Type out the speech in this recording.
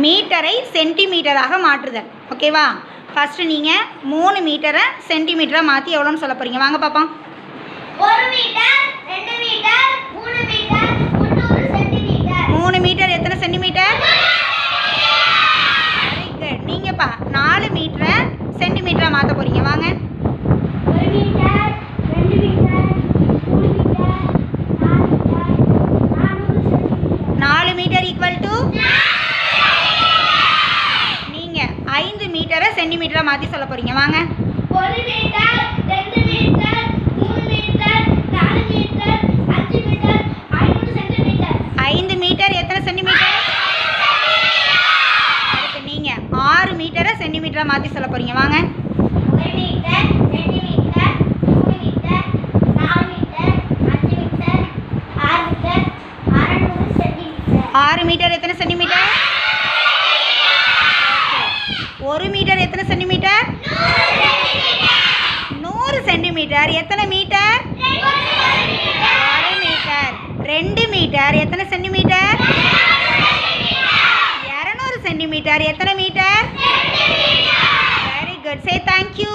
மீட்டரை சென்டிமீட்டராக மாற்றுதல். ஓகேவா ஃபஸ்ட்டு நீங்கள் மூணு மீட்டரை சென்டிமீட்டராக மாற்றி எவ்வளோன்னு சொல்ல போகிறீங்க வாங்க பார்ப்போம் மூணு மீட்டர் எத்தனை சென்டிமீட்டர்? வெரி குட் நீங்கப்பா நாலு மீட்டரை சென்டிமீட்டராக மாற்ற போகிறீங்க வாங்க ஒரு மீட்டர் ரெண்டு மீட்டர் மூணு மீட்டர் நாலு மீட்டர் நானூறு சென்டிமீட்டர் நாலு மீட்டர் ஈக்குவல் டு நீங்கள் ஐந்து மீட்டரை சென்டிமீட்டராக மாற்றி சொல்ல போகிறீங்க வாங்க. ஒரு மீட்டர் ரெண்டு மீட்டர் மூணு மீட்டர் நாலு மீட்டர் அஞ்சு மீட்டர் ஐநூறு சென்டிமீட்டர். ஐந்து மீட்டர் எத்தனை சென்டிமீட்டர்? அதுக்கு நீங்கள் ஆறு மீட்டரை சென்டிமீட்டராக மாற்றி சொல்ல போகிறீங்க வாங்க. ஒரு மீட்டர் ரெண்டு மீட்டர் மூணு மீட்டர் நாலு மீட்டர் அஞ்சு மீட்டர் ஆறு மீட்டர் அறநூறு சென்டிமீட்டர். ஆறு மீட்டர் எத்தனை சென்டிமீட்டர்? ஒரு மீட்டர் எத்தனை சென்டிமீட்டர்? நூறு சென்டிமீட்டர். எத்தனை மீட்டர்? ஒரு மீட்டர். ரெண்டு மீட்டர். எத்தனை சென்டிமீட்டர்? இரநூறு சென்டிமீட்டர். எத்தனை metre? Very good say thank you